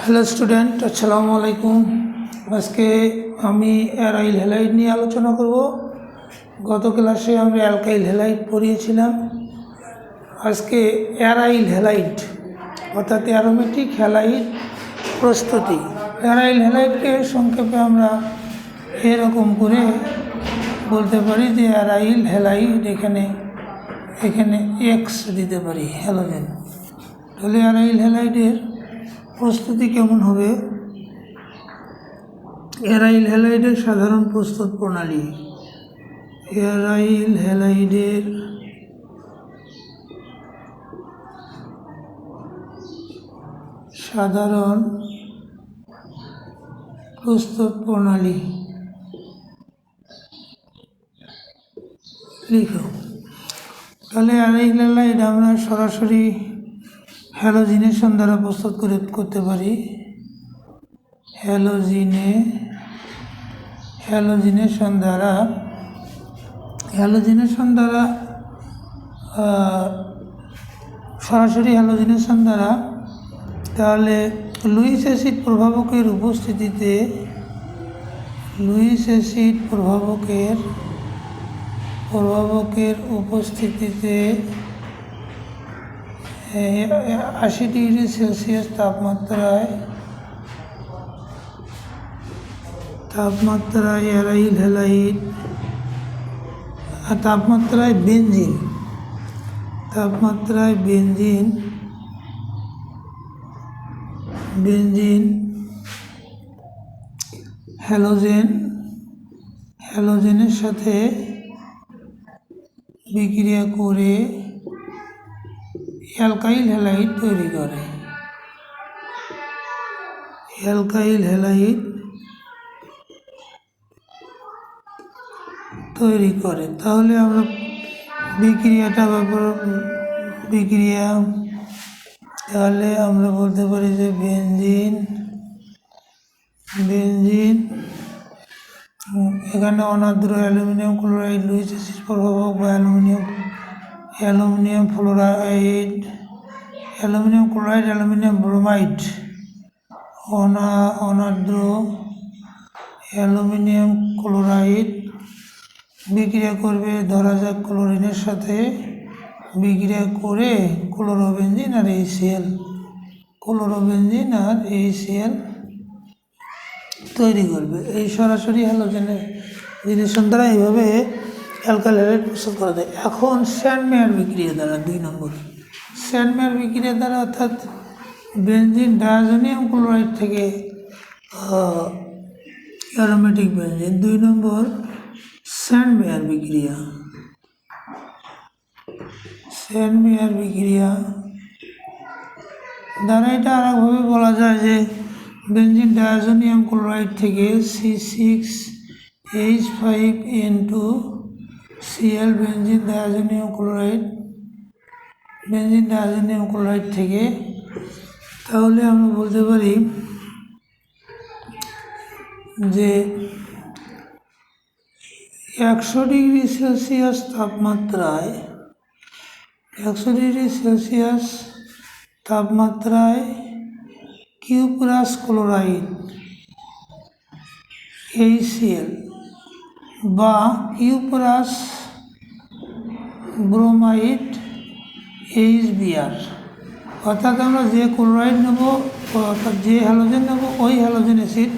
Hello student আসসালামু আলাইকুম আজকে আমি অ্যারাইল হেলাইট নিয়ে আলোচনা করব। গত ক্লাসে আমরা অ্যালকাইল হেলাইট পড়িয়েছিলাম। আজকে অ্যারাইল হ্যালাইট অর্থাৎ অ্যারোমেটিক হ্যালাইট প্রস্তুতি। অ্যারাইল হেলাইটকে সংক্ষেপে আমরা এরকম করে বলতে পারি যে অ্যারাইল হ্যালাইট এখানে এখানে এক্স দিতে পারি হ্যালোজেন তাহলে অ্যারাইল হ্যালাইটের প্রস্তুতি কেমন হবে? এরাইল হ্যালাইডের সাধারণ প্রস্তুত প্রণালী। এরাইল হ্যালাইডের সাধারণ প্রস্তুত প্রণালী। লিখো। তাহলে অ্যারাইল হ্যালাইড আমরা সরাসরি হ্যালোজিনেশন দ্বারা প্রস্তুত করে করতে পারি হ্যালোজিনে হ্যালোজিনেশন দ্বারা হ্যালোজিনেশন দ্বারা সরাসরি হ্যালোজিনেশন দ্বারা তাহলে লুইস অ্যাসিড প্রভাবকের উপস্থিতিতে, লুইস অ্যাসিড প্রভাবকের প্রভাবকের উপস্থিতিতে আশি ডিগ্রি সেলসিয়াস তাপমাত্রায় তাপমাত্রায় অ্যারাইল আর তাপমাত্রায় বেনজিন তাপমাত্রায় বেনজিন বেনজিন, হ্যালোজেন, হ্যালোজেনের সাথে বিক্রিয়া করে অ্যালকাইল হ্যালাইড তৈরি করে। অ্যালকাইল হ্যালাইড তৈরি করে। তাহলে আমরা বিক্রিয়াটা ব্যাপার বিক্রিয়া তাহলে আমরা বলতে পারি যে বেঞ্জিন বেঞ্জিন এখানে অনাদ্র অ্যালুমিনিয়াম ক্লোরাইড, লুইস প্রভাবক বা aluminium aluminium fluoride, aluminium chloride, aluminium bromide, অনা অনাদ্র অ্যালুমিনিয়াম ক্লোরাইড বিক্রিয়া করবে ধরা যাক ক্লোরিনের সাথে। বিক্রিয়া করে ক্লোরোবেঞ্জিন আর এইচসিএল ক্লোরোবেঞ্জিন আর এইচসিএল তৈরি করবে। এই সরাসরি হ্যালোজেনের রিলেশন দ্বারা এইভাবে অ্যালকালাইড প্রস্তুত করা যায় এখন স্যান্ডমেয়ার বিক্রিয়া দ্বারা, দুই নম্বর। স্যান্ডমেয়ার বিক্রিয়া দ্বারা অর্থাৎ বেনজিন ডায়াজোনিয়াম ক্লোরাইড থেকে অ্যারোমেটিক বেঞ্জিন দুই নম্বর স্যান্ডমেয়ার বিক্রিয়া। স্যান্ডমেয়ার বিক্রিয়া দ্বারা এটা আরেকভাবে বলা যায় যে বেনজিন ডায়াজোনিয়াম ক্লোরাইড থেকে C six H five N two CL benzene diazonium chloride benzene diazonium chloride থেকে, তাহলে আমরা বলতে পারি যে একশো ডিগ্রি সেলসিয়াস তাপমাত্রায়, একশো ডিগ্রি সেলসিয়াস তাপমাত্রায় কিউপ্রাস ক্লোরাইড এইচসিএল বা কিউপ্রাস ব্রোমাইড এইচবিআর। অর্থাৎ আমরা যে ক্লোরাইড নেব, অর্থাৎ যে হ্যালোজেন নেব, ওই হ্যালোজেন অ্যাসিড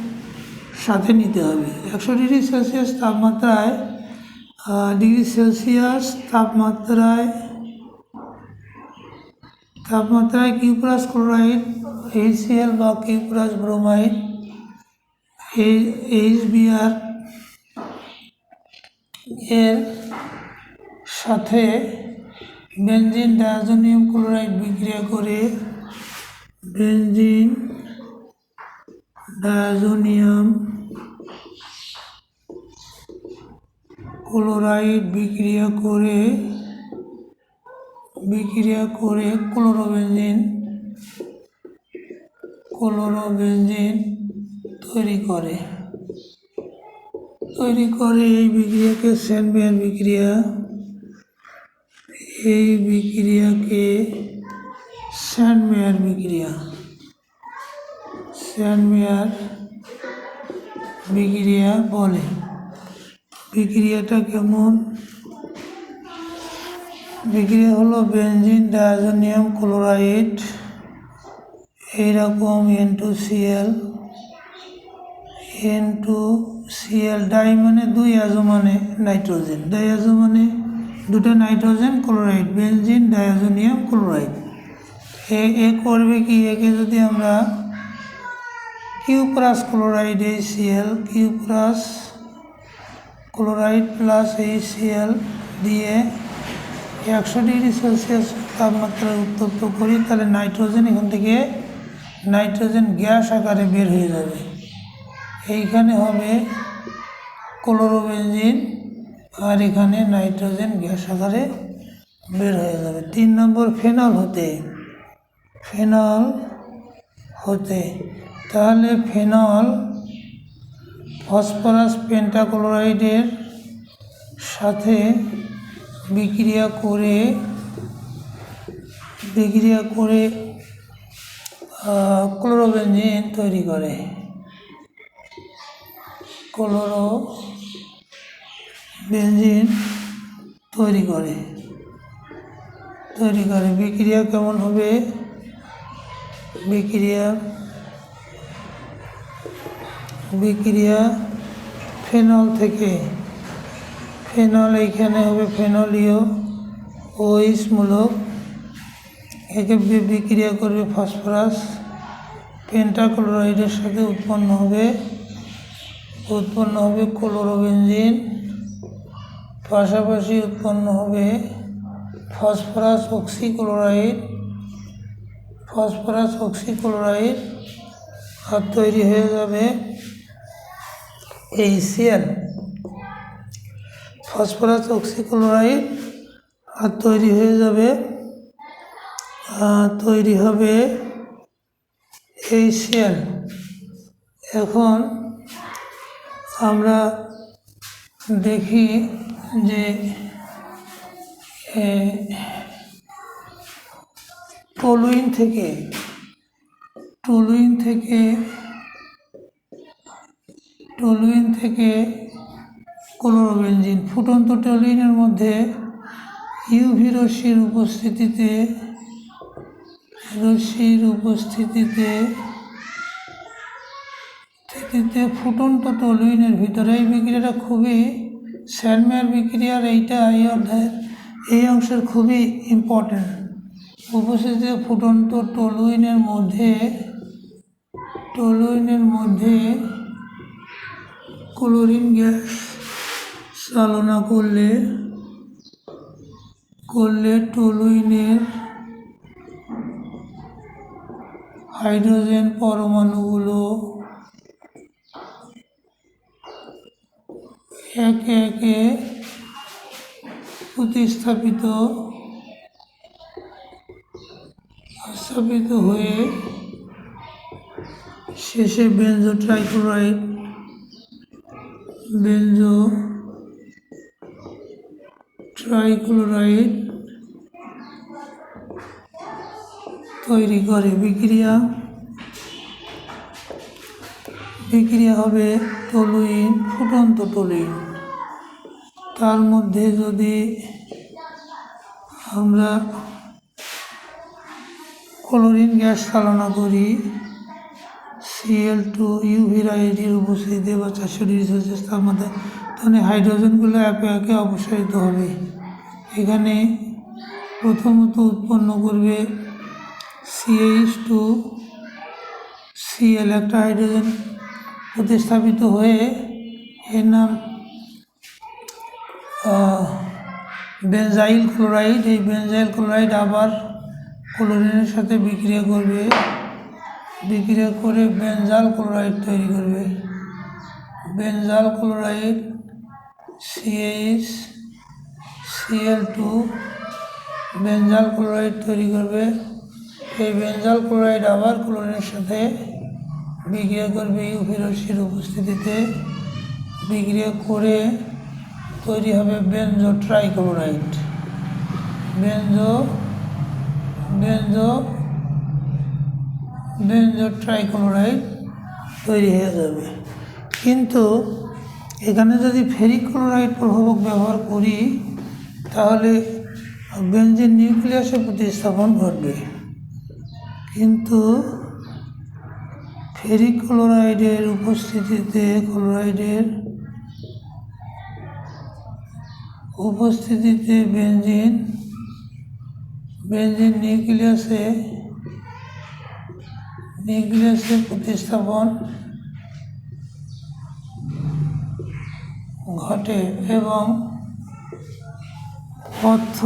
সাথে নিতে হবে। একশো ডিগ্রি সেলসিয়াস তাপমাত্রায় ডিগ্রি সেলসিয়াস তাপমাত্রায় তাপমাত্রায় কিউপ্রাস ক্লোরাইড, এইচসিএল বা কিউপ্রাস ব্রোমাইড, এই, এইচবিআর এর সাথে বেনজিন ডায়াজোনিয়াম ক্লোরাইড বিক্রিয়া করে বেনজিন ডায়াজোনিয়াম ক্লোরাইড বিক্রিয়া করে বিক্রিয়া করে ক্লোরোবেনজিন ক্লোরোবেনজিন তৈরি করে। তৈরি করে এই বিক্রিয়াকে স্যান্ডমেয়ার বিক্রিয়া। এই বিক্রিয়াকে স্যান্ডমেয়ার বিক্রিয়া। স্যান্ডমেয়ার বিক্রিয়া বলে। বিক্রিয়াটা কেমন? বিক্রিয়া হলো বেনজিন, ডায়াজোনিয়াম, ক্লোরাইড, এইরকম N two CL N two CL di মানে দুই আজো মানে নাইট্রোজেন ডাই আজো মানে দুটো nitrogen chloride benzene diazonium chloride এ এ করবে কি? একে যদি আমরা কিউপ্রাস ক্লোরাইড এই সিএল কিউপ্রাস ক্লোরাইড প্লাস এই সিএল দিয়ে একশো ডিগ্রি সেলসিয়াস তাপমাত্রায় উত্তপ্ত করি, তাহলে নাইট্রোজেন এখান থেকে নাইট্রোজেন গ্যাস আকারে বের হয়ে যাবে। এইখানে হবে ক্লোরোবেঞ্জিন আর এখানে নাইট্রোজেন গ্যাস আকারে বের হয়ে যাবে। তিন নম্বর ফেনল হতে। ফেনল হতে। তাহলে ফেনল ফসফরাস পেন্টাক্লোরাইডের সাথে বিক্রিয়া করে বিক্রিয়া করে ক্লোরোবেঞ্জিন তৈরি করে। ক্লোরো বেঞ্জিন তৈরি করে। তৈরি করে। বিক্রিয়া কেমন হবে? বিক্রিয়া বিক্রিয়া ফেনল থেকে। ফেনল এইখানে হবে ফেনলীয় ওইসমূলক একে বিক্রিয়া করবে ফসফরাস। পেন্টাক্লোরাইডের সাথে উৎপন্ন হবে উৎপন্ন হবে ক্লোরোবেঞ্জিন পাশাপাশি উৎপন্ন হবে ফসফরাস অক্সিক্লোরাইড। ফসফরাস অক্সিক্লোরাইড আর তৈরি হয়ে যাবে এই সিএল ফসফরাস অক্সিক্লোরাইড আর তৈরি হয়ে যাবে তৈরি হবে এই সিএল এখন আমরা দেখি যে টলুইন থেকে টলুইন থেকে টলুইন থেকে ক্লোরোবেঞ্জিন ফুটন্ত টলুইনের মধ্যে ইউভি রশ্মির উপস্থিতিতে রশ্মির উপস্থিতিতে স্থিতিতে ফুটন্ত টলুইনের ভিতরে এই বিক্রিয়াটা খুবই স্যানমেয়ার বিক্রিয়ার এইটা এই অধ্যায়ের, এই অংশের খুবই ইম্পর্ট্যান্ট উপস্থিতিতে ফুটন্ত টলুইনের মধ্যে টলুইনের মধ্যে ক্লোরিন গ্যাস চালনা করলে করলে টলুইনের হাইড্রোজেন পরমাণুগুলো একে একে প্রতিস্থাপিত স্থাপিত হয়ে শেষে বেঞ্জো ট্রাইক্লোরাইড বেঞ্জো ট্রাইক্লোরাইড তৈরি করে। বিক্রিয়া বিক্রিয়া হবে টলুইন ফুটন্ত টলুইন তার মধ্যে যদি আমরা ক্লোরিন গ্যাস চালনা করি সিএল টু ইউভি রাইডির উপস্থিতিতে বা চারশো ডিগ্রি সেলসিয়াস তাপমাত্রা তখন এই হাইড্রোজেনগুলো একে একে অপসারিত হবে। এখানে প্রথমত উৎপন্ন করবে সিএইচ টু সিএল একটা হাইড্রোজেন প্রতিস্থাপিত হয়ে এর নাম বেনজাইল ক্লোরাইড এই বেনজাইল ক্লোরাইড আবার ক্লোরিনের সাথে বিক্রিয়া করবে, বিক্রিয়া করে বেনজাল ক্লোরাইড তৈরি করবে। Benzal chloride CH CL two benzal chloride তৈরি করবে। এই বেনজাল ক্লোরাইড আবার ক্লোরিনের সাথে বিক্রিয়া করবে ইউফিরসির উপস্থিতিতে। বিক্রিয়া করে তৈরি হবে বেনজো ট্রাইক্লোরাইড। বেনজো বেনজো বেনজো ট্রাইক্লোরাইড তৈরি হয়ে যাবে। কিন্তু এখানে যদি ফেরিক ক্লোরাইড প্রভাবক ব্যবহার করি, তাহলে বেঞ্জিন নিউক্লিয়াসে প্রতিস্থাপন ঘটবে। কিন্তু ফেরিক ক্লোরাইডের উপস্থিতিতে ক্লোরাইডের উপস্থিতিতে বেঞ্জিন বেঞ্জিন নিউক্লিয়াসে নিউক্লিয়াসে প্রতিস্থাপন ঘটে এবং অর্থ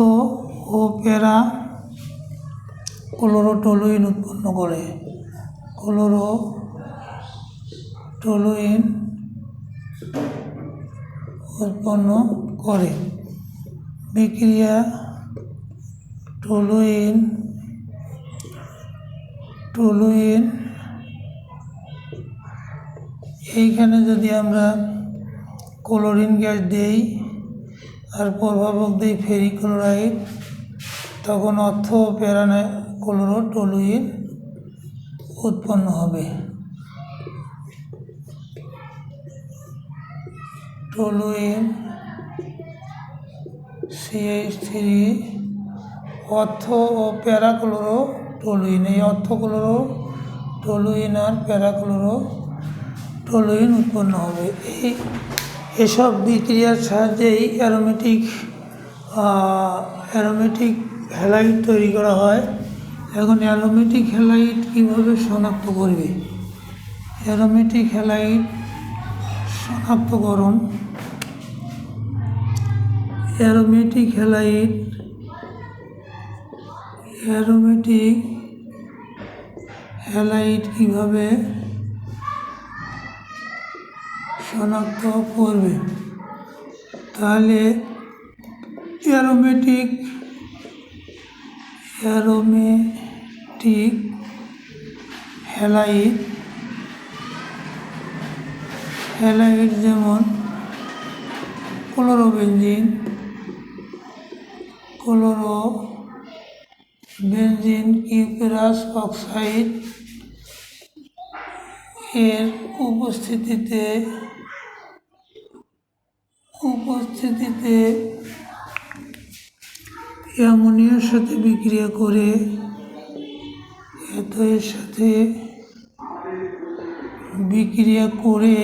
ও প্যারা ক্লোরোটলুইন উৎপন্ন করে। ক্লোরো টলুইন উৎপন্ন করে। বিক্রিয়া টলুইন টলুইন এইখানে যদি আমরা ক্লোরিন গ্যাস দেই আর প্রভাবক দিই ফেরিক ক্লোরাইড তখন অর্থ প্যারানে ক্লোরো টলুইন উৎপন্ন হবে। টলুইন সিএইচ থ্রি অর্থ ও প্যারাক্লোরো টলুইন, এই অর্থক্লোরো টলুইন আর প্যারাক্লোরো টলুইন উৎপন্ন হবে। এই, এসব বিক্রিয়ার সাহায্যেই অ্যারোমেটিক অ্যারোমেটিক হ্যালাইট তৈরি করা হয়। এখন অ্যারোমেটিক হ্যালাইট কীভাবে শনাক্ত করবে? অ্যারোমেটিক হ্যালাইট শনাক্তকরণ অ্যারোমেটিক হ্যালাইট অ্যারোমেটিক হ্যালাইট কীভাবে শনাক্ত করবে? তাহলে অ্যারোমেটিক অ্যারোমেটিক হ্যালাইট হ্যালাইট যেমন chlorobenzene chloro benzene cuprous oxide এর উপস্থিতিতে উপস্থিতিতে অ্যামোনিয়ার সাথে বিক্রিয়া করে এর সাথে বিক্রিয়া করে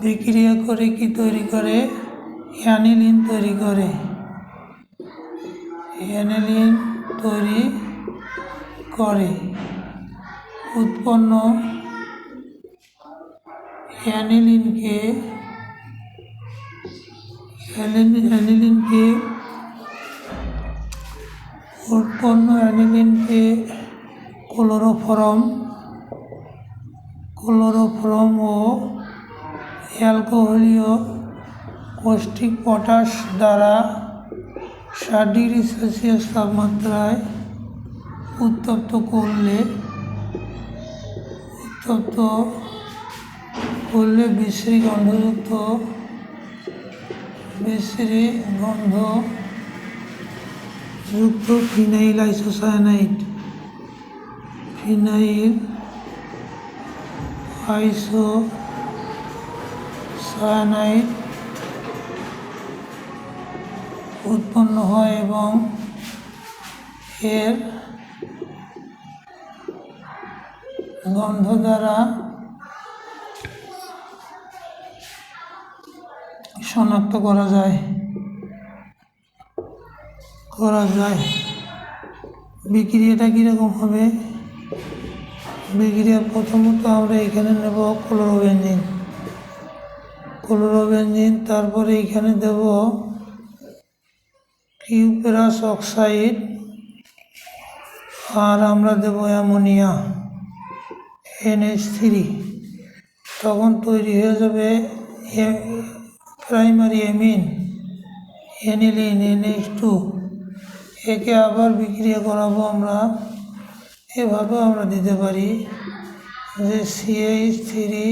বিক্রিয়া করে কি তৈরি করে? অ্যানিলিন তৈরি করে। অ্যানিলিন তৈরি করে। উৎপন্ন অ্যানিলিনকে অ্যানিলিন- অ্যানিলিনকে উৎপন্ন অ্যানিলিনকে ক্লোরোফরম ক্লোরোফরম ও অ্যালকোহলীয় কষ্টিক পটাশ দ্বারা ষাট ডিগ্রি সেলসিয়াস তাপমাত্রায় উত্তপ্ত করলে উত্তপ্ত করলে বিশ্রী গন্ধযুক্ত বিশ্রী গন্ধ যুক্ত ফিনাইল আইসোসায়ানাইড ফিনাইল আইসো উৎপন্ন হয় এবং এর গন্ধ দ্বারা শনাক্ত করা যায়। করা যায়। বিক্রিয়াটা কীরকম হবে? বিক্রিয়া প্রথমত আমরা এখানে নেব ক্লোরোবেঞ্জিন ক্লোরোবেঞ্জিন তারপরে এখানে দেব কিউপেরাস অক্সাইড। আর আমরা দেব অ্যামোনিয়া। NH three. তখন তৈরি হয়ে যাবে primary amine aniline, NH two. একে আবার বিক্রিয়া করাবো আমরা। এভাবেও আমরা দিতে পারি যে CH three,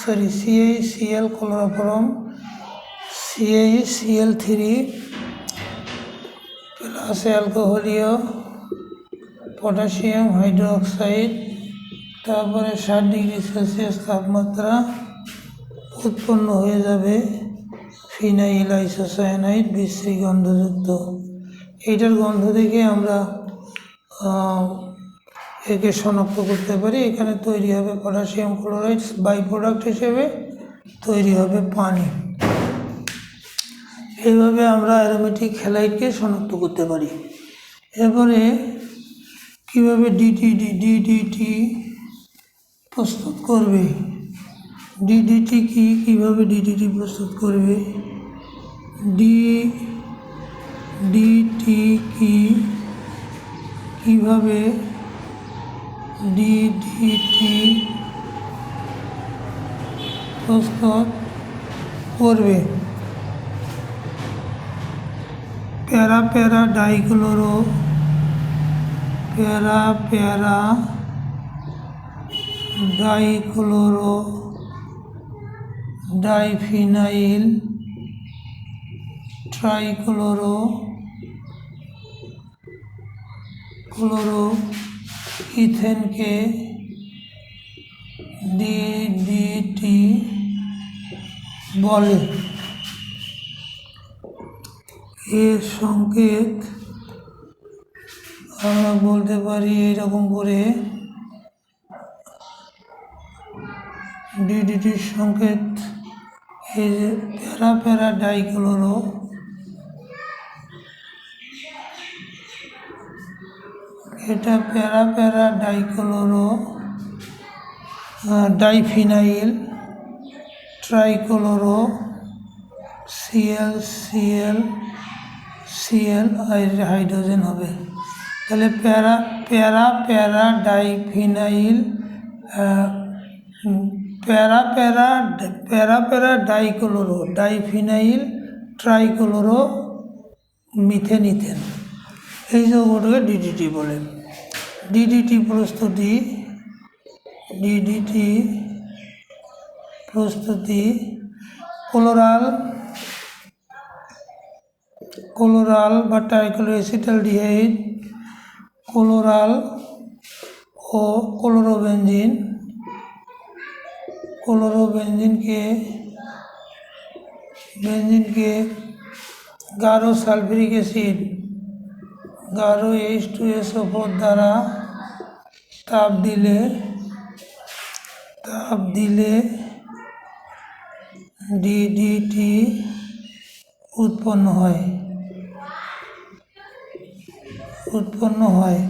sorry CH CL chloroform CH CL three plus অ্যালকোহলীয়, potassium, hydroxide, তারপরে ষাট ডিগ্রি সেলসিয়াস তাপমাত্রা উৎপন্ন হয়ে যাবে ফিনাইল আইসোসায়ানাইড বিশ্রী গন্ধযুক্ত। এইটার গন্ধ থেকে আমরা একে শনাক্ত করতে পারি। এখানে তৈরি হবে পটাশিয়াম ক্লোরাইড বাই প্রোডাক্ট হিসেবে তৈরি হবে পানি। এইভাবে আমরা অ্যারোমেটিক হ্যালাইটকে শনাক্ত করতে পারি। এরপরে কীভাবে ডিটিডি ডিডিটি প্রস্তুত করবে? ডিডিটি কি? কীভাবে ডিডিটি প্রস্তুত করবে? ডি ডিটি কি? কীভাবে ডিডিটি প্রস্তুত করবে? প্যারা para dichloro para para dichloro diphenyl trichloro chloro ইথেনকে DDT বলে এর সংকেত, আমরা বলতে পারি এরকম করে ডিডিটির সংকেত, এই যে প্যারা প্যারা ডাইক্লোরো এটা para para dichloro diphenyl, trichloro CL CL CL hydrogen হবে। তাহলে প্যারা প্যারা প্যারা diphenyl para para para para dichloro, diphenyl, trichloro methane ethane এই যৌগটাকে ডিডিটি বলে। ডিডিটি প্রস্তুতি ডিডিটি প্রস্তুতি, কোলোরাল কোলোরাল বা ট্রাইক্লোএসিটালডিহাইড কোলোরাল ও ক্লোরোবেনজিন। ক্লোরোবেনজিনকে, বেনজিনকে গাঢ় সালফিউরিক অ্যাসিড গাঢ় এইচ টু এস ফোর দ্বারা তাপ দিলে তাপ দিলে ডিডিটি উৎপন্ন হয়। উৎপন্ন হয়।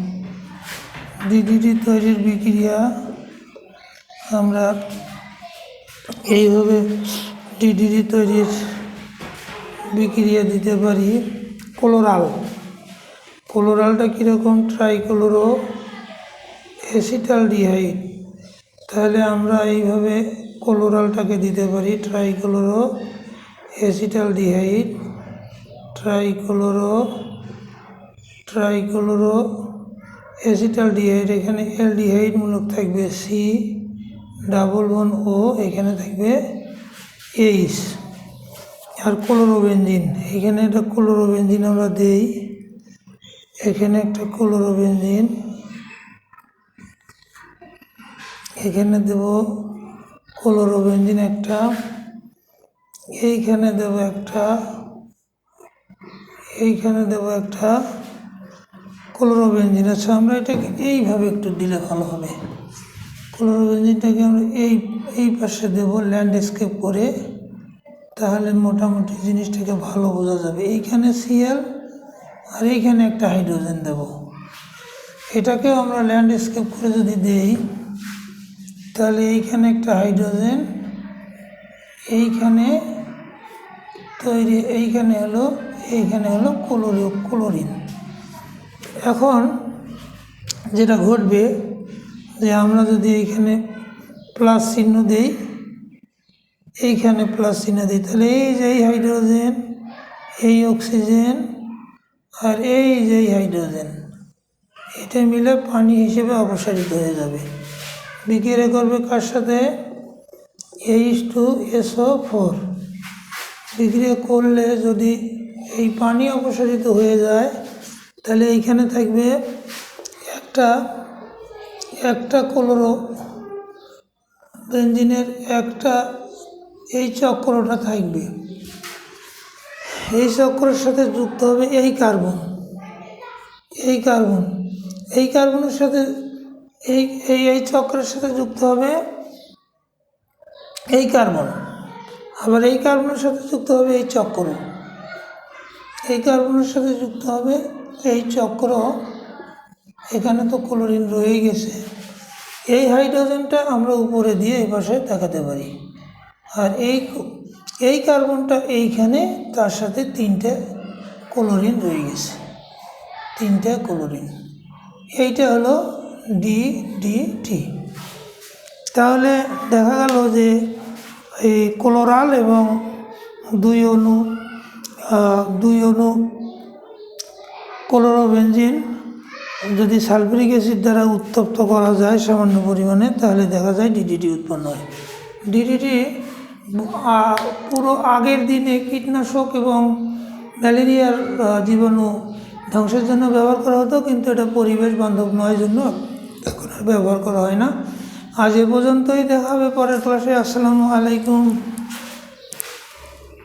ডিডিটি তৈরির বিক্রিয়া আমরা এইভাবে ডিডিটি তৈরির বিক্রিয়া দিতে পারি। কোলোরাল। কোলোরালটা কীরকম? ট্রাইক্লোরো অ্যাসিটালডিহাইড তাহলে আমরা এইভাবে কোলোরালটাকে দিতে পারি। Trichloro acetaldehyde trichloro trichloro acetaldehyde এখানে অ্যালডিহাইড মূলক থাকবে সি ডাবল ওয়ান ও এখানে থাকবে এইচ আর ক্লোরোবেনজিন, এখানে একটা ক্লোরোবেনজিন আমরা দেই, এখানে একটা ক্লোরোবেনজিন, এখানে দেব ক্লোরোবেনজিন একটা, এইখানে দেব একটা, এইখানে দেব একটা ক্লোরোবেনজিন আচ্ছা আমরা এটাকে এইভাবে একটু দিলে ভালো হবে। ক্লোরোবেনজিনটাকে আমরা এই এই পাশে দেবো ল্যান্ডস্কেপ করে, তাহলে মোটামুটি জিনিসটাকে ভালো বোঝা যাবে। এইখানে সিএল আর এইখানে একটা হাইড্রোজেন দেব। এটাকেও আমরা ল্যান্ডস্কেপ করে যদি দেই, তাহলে এইখানে একটা হাইড্রোজেন এইখানে তৈরি, এইখানে হলো এইখানে হলো ক্লোরি ক্লোরিন এখন যেটা ঘটবে যে আমরা যদি এইখানে প্লাস চিহ্ন দেই, এইখানে প্লাস চিহ্ন দিই, তাহলে এই যে এই হাইড্রোজেন, এই অক্সিজেন আর এই যে এই হাইড্রোজেন, এটা মিলে পানি হিসেবে অপসারিত হয়ে যাবে। বিক্রিয়া করবে কার সাথে? এইচ টু এসও ফোর বিক্রিয়া করলে যদি এই পানি অপসারিত হয়ে যায় তাহলে এইখানে থাকবে একটা একটা ক্লোরো বেঞ্জিনের একটা এই চক্রটা থাকবে। এই চক্রের সাথে যুক্ত হবে এই কার্বন। এই কার্বন। এই কার্বনের সাথে, এই এই এই চক্রের সাথে যুক্ত হবে এই কার্বন। আবার এই কার্বনের সাথে যুক্ত হবে এই চক্র। এই কার্বনের সাথে যুক্ত হবে, এই চক্র এখানে তো ক্লোরিন রয়েই গেছে। এই হাইড্রোজেনটা আমরা উপরে দিয়ে এই পাশে দেখাতে পারি। আর এই এই কার্বনটা এইখানে, তার সাথে তিনটে ক্লোরিন রয়ে গেছে। তিনটে ক্লোরিন। এইটা হলো ডি ডি টি তাহলে দেখা গেল যে এই ক্লোরাল এবং দুই অণু দুই অণু ক্লোরোবেঞ্জিন যদি সালফিউরিক অ্যাসিড দ্বারা উত্তপ্ত করা যায় সামান্য পরিমাণে, তাহলে দেখা যায় ডিডিটি উৎপন্ন হয়। ডিডিটি পুরো আগের দিনে কীটনাশক এবং ম্যালেরিয়ার জীবাণু ধ্বংসের জন্য ব্যবহার করা হতো, কিন্তু এটা পরিবেশ বান্ধব নয় জন্য এখন আর ব্যবহার করা হয় না। আজ এ পর্যন্তই, দেখা হবে পরের ক্লাসে আসসালামু আলাইকুম।